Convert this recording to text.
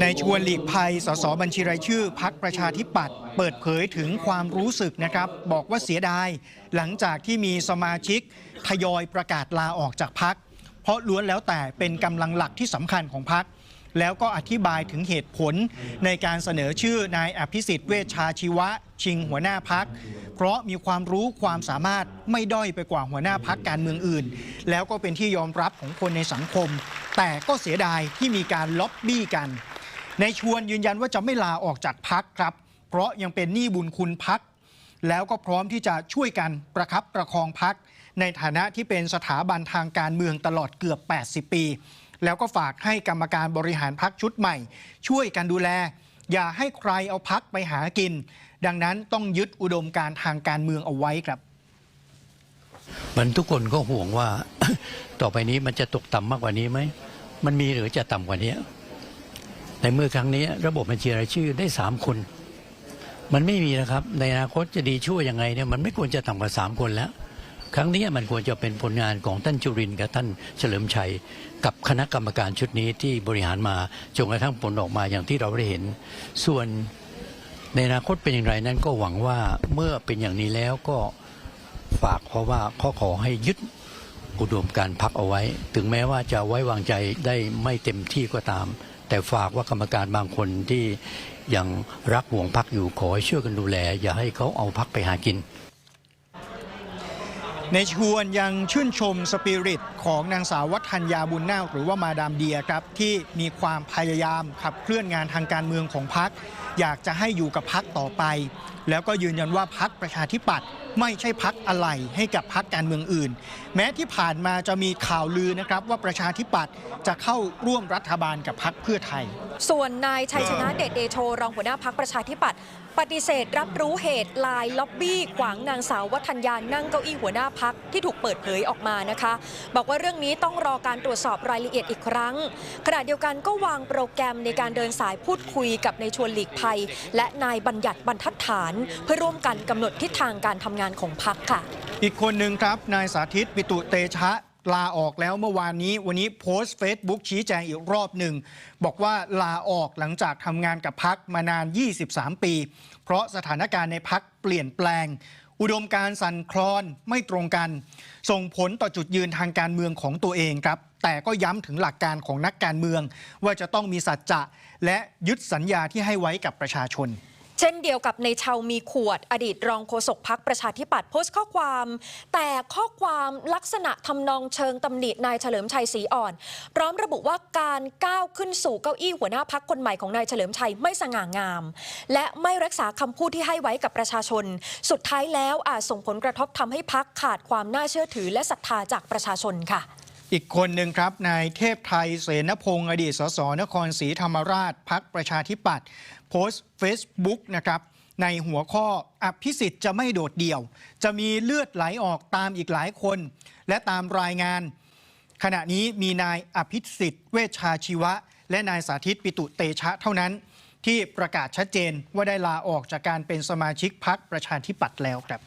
ในชวนหลีกภัย สสบัญชีรายชื่อพักประชาธิปัตย์เปิดเผยถึงความรู้สึกนะครับ บอกว่าเสียดาย หลังจากที่มีสมาชิกทยอยประกาศลาออกจากพัก เพราะล้วนแล้วแต่เป็นกำลังหลักที่สำคัญของพัก แล้วก็อธิบายถึงเหตุผลในการเสนอชื่อนายอภิสิทธิ์เวชชาชีวะ ชิงหัวหน้าพัก เพราะมีความรู้ความสามารถไม่ด้อยไปกว่าหัวหน้าพักการเมืองอื่น แล้วก็เป็นที่ยอมรับของคนในสังคม แต่ก็เสียดายที่มีการล็อบบี้กัน ในชวนยืนยันว่าจะไม่ลาออกจากพักครับ เพราะยังเป็นหนี้บุญคุณพักแล้วก็พร้อมที่จะช่วยกันประคับประคองพัก ในฐานะที่เป็นสถาบันทางการเมืองตลอดเกือบ 80 ปี แล้วก็ฝากให้กรรมการบริหารพักชุดใหม่ ช่วยกันดูแล อย่าให้ใครเอาพักไปหากิน ดังนั้นต้องยึดอุดมการทางการเมืองเอาไว้ครับ มันทุกคนก็ห่วงว่า ต่อไปนี้มันจะตกต่ำมากกว่านี้ไหมมันมีหรือจะต่ำกว่านี้ในเมื่อครั้งนี้ ระบบบัญชีรายชื่อได้สามคนมันไม่มีนะครับ ในอนาคตจะดีชั่วยังไงเนี่ยมันไม่ควรจะต่ำกว่าสามคนแล้ว ครั้งนี้มันควรจะเป็นผลงานของท่านจุรินกับท่านเฉลิมชัย กับคณะกรรมการชุดนี้ที่บริหารมาจนกระทั่งผลออกมาอย่างที่เราได้เห็น ส่วนในอนาคตเป็นอย่างไรนั้นก็หวังว่าเมื่อเป็นอย่างนี้แล้วก็ฝากเพราะว่าเขาขอให้ยึดอุดมการพักเอาไว้ ถึงแม้ว่าจะไว้วางใจได้ไม่เต็มที่ก็ตาม แต่ฝากว่ากรรมการบางคนที่ยังรักห่วงพักอยู่ขอให้ช่วยกันดูแล อย่าให้เขาเอาพักไปหากิน ในชวนยังชื่นชมสปิริตของนางสาววัฒนยาบุญนาคหรือว่ามาดามเดียครับที่มีความพยายามขับเคลื่อนงานทางการเมืองของพรรค อยากจะให้อยู่กับพักต่อไป แล้วก็ยืนยันว่าพักประชาธิปัตย์ไม่ใช่พักอะไรให้กับพักการเมืองอื่น แม้ที่ผ่านมาจะมีข่าวลือนะครับว่าประชาธิปัตย์จะเข้าร่วมรัฐบาลกับพักเพื่อไทย ส่วนนายชัยชนะเดชเดโชรองหัวหน้าพักประชาธิปัตย์ปฏิเสธรับรู้เหตุลายล็อบบี้ขวางนางสาววัฒนยานั่งเก้าอี้หัวหน้าพักที่ถูกเปิดเผยออกมานะคะ บอกว่าเรื่องนี้ต้องรอการตรวจสอบรายละเอียดอีกครั้งขณะเดียวกันก็วางโปรแกรมในการเดินสายพูดคุยกับในชวนหลีกภัยและนายบัญญัติบรรทัดฐาน เพื่อร่วมกันกำหนดทิศทางการทำงานของพักค่ะ อีกคนหนึ่งครับนายสาธิตปิตุเตชะลาออกแล้วเมื่อวานนี้วันนี้โพสต์ Facebook ชี้แจงอีกรอบหนึ่ง บอกว่าลาออกหลังจากทำงานกับพักมานาน 23 ปี เพราะสถานการณ์ในพักเปลี่ยนแปลง อุดมการสั่นคลอนไม่ตรงกัน ส่งผลต่อจุดยืนทางการเมืองของตัวเองครับ แต่ก็ย้ำถึงหลักการของนักการเมือง ว่าจะต้องมีสัจจะและยึดสัญญาที่ให้ไว้กับประชาชนเช่นเดียวกับในเชามีขวด อดีตรองโฆษกพักประชาธิปัตย์โพสต์ข้อความ แต่ข้อความลักษณะทำนองเชิงตำหนินายเฉลิมชัยศรีอ่อน พร้อมระบุว่าการก้าวขึ้นสู่เก้าอี้หัวหน้าพักคนใหม่ของนายเฉลิมชัยไม่สง่างาม และไม่รักษาคำพูดที่ให้ไว้กับประชาชน สุดท้ายแล้วอาจส่งผลกระทบทำให้พักขาดความน่าเชื่อถือและศรัทธาจากประชาชนค่ะ อีกคนหนึ่งครับนายเทพไทยเสนพงศ์อดีตสสนครศรีธรรมราชพักประชาธิปัตย์โพสต์ Facebook นะครับในหัวข้ออภิสิทธิ์จะไม่โดดเดี่ยว จะมีเลือดไหลออกตามอีกหลายคน และตามรายงาน ขณะนี้มีนายอภิสิทธิ์ เวชชาชีวะ และนายสาธิตปิตุเตชะเท่านั้น ที่ประกาศชัดเจนว่าได้ลาออกจากการเป็นสมาชิกพักประชาธิปัตย์แล้วครับ